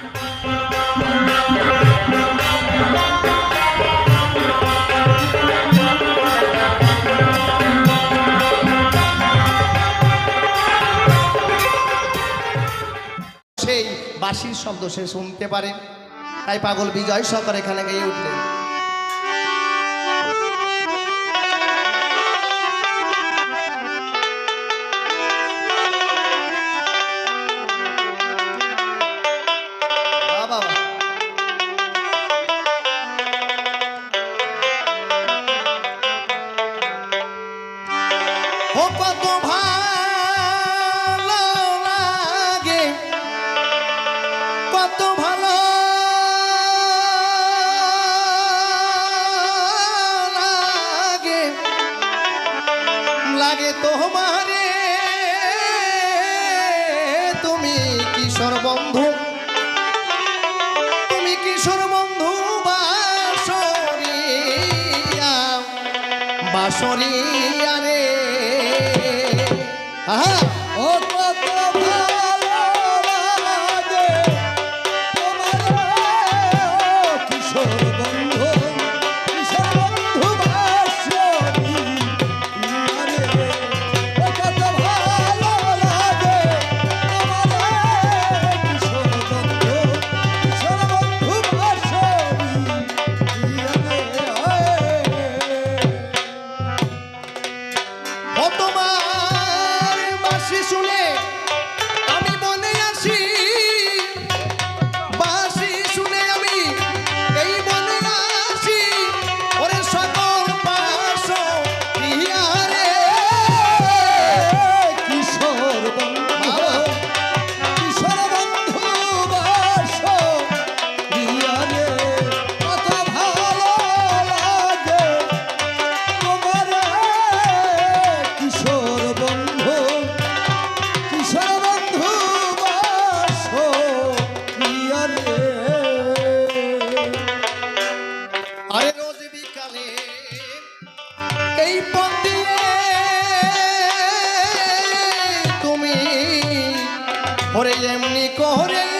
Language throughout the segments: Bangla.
সেই বাঁশির শব্দ সে শুনতে পারে। তাই পাগল বিজয় সরকার এখানে গিয়ে উঠলেন। sorry. সে এই পথ তুমি ওরে এমনি করে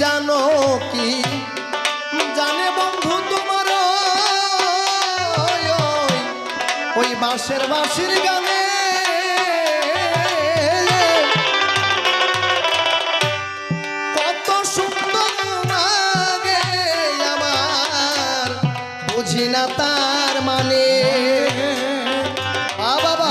জানো কি? জানে বন্ধু তোমার, ওই বাঁশের বাসির গানে। কত সুন্দর লাগে আমার, বুঝি না তার মানে। বাবা।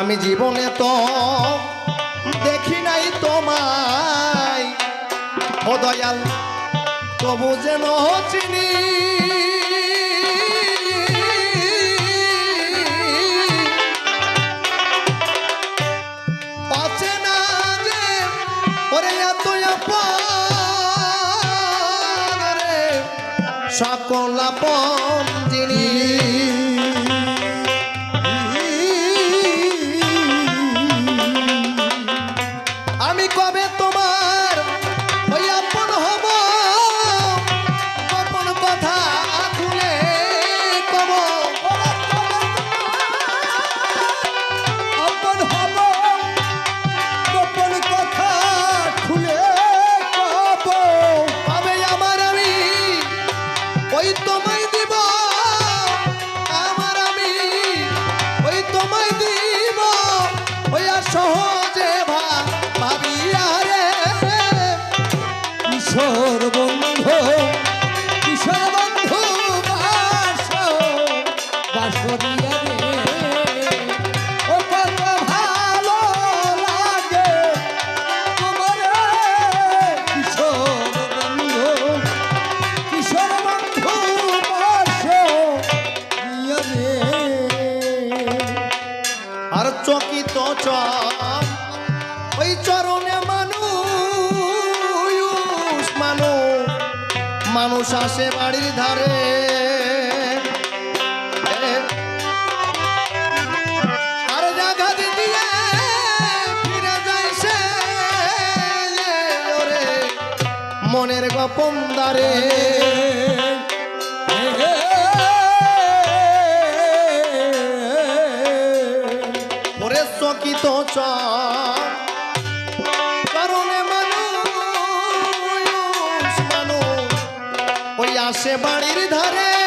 আমি জীবনে তো দেখি নাই তোমায়। ও দয়াল তবু যেন চিনি চকিত চর। ওই চরণে মানুষ মানুষ মানুষ আসে বাড়ির ধারে। মনের গোপন দ্বারে। সে বাড়ির ধারে।